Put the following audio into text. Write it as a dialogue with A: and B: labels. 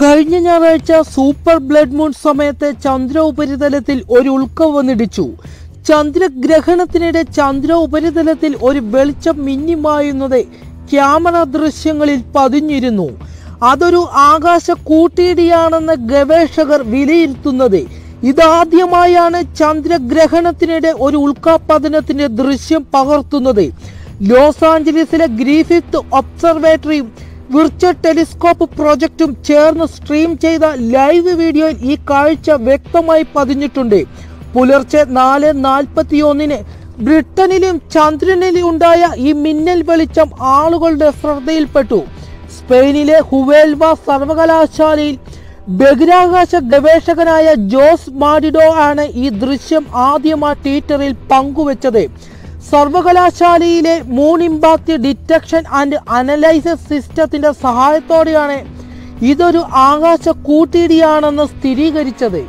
A: കഴിഞ്ഞ ഞായറാഴ്ച super blood moon സമയത്ത് ചന്ദ്ര ഉപരിതലത്തിൽ ഒരു ഉൽക്ക വന്നിടിച്ചു. ചന്ദ്രഗ്രഹണത്തിനിടെ ചന്ദ്ര ഉപരിതലത്തിൽ ഒരു വെളിച്ചം മിന്നിമായുന്നത് ക്യാമറ ദൃശ്യങ്ങളിൽ പതിഞ്ഞിരുന്നു. അതൊരു ആകാശ കൂട്ടിയിടിയാണെന്ന് ഗവേഷകർ വിലയിരുത്തുന്നത്. ഇതാദ്യമായാണ് ചന്ദ്രഗ്രഹണത്തിനിടെ ഒരു ഉൾക്കാപതനത്തിന്റെ ദൃശ്യം പകർത്തുന്നത്. ലോസ് ആഞ്ചലീസിലെ ഗ്രീഫിത്ത് ഒബ്സർവേറ്ററിയും വിർച്വൽ ടെലിസ്കോപ്പ് പ്രോജക്റ്റും ചേർന്ന് സ്ട്രീം ചെയ്ത ലൈവ് വീഡിയോയിൽ ഈ കാഴ്ച വ്യക്തമായി പതിഞ്ഞിട്ടുണ്ട്. പുലർച്ചെ നാല് നാൽപ്പത്തിയൊന്നിന് ബ്രിട്ടനിലും ചന്ദ്രനിലും ഉണ്ടായ ഈ മിന്നൽ വെളിച്ചം ആളുകളുടെ ശ്രദ്ധയിൽപ്പെട്ടു. സ്പെയിനിലെ ഹുവേൽവ സർവകലാശാലയിൽ ബഹിരാകാശ ഗവേഷകനായ ജോസ് മാഡിഡോ ആണ് ഈ ദൃശ്യം ആദ്യമായി ട്വിറ്ററിൽ പങ്കുവച്ചത്. സർവകലാശാലയിലെ moon impact detection and analysis സിസ്റ്റത്തിന്റെ സഹായത്തോടെയാണ് ഇതൊരു ആകാശ കൂട്ടിയിടിയാണെന്ന് സ്ഥിരീകരിച്ചത്.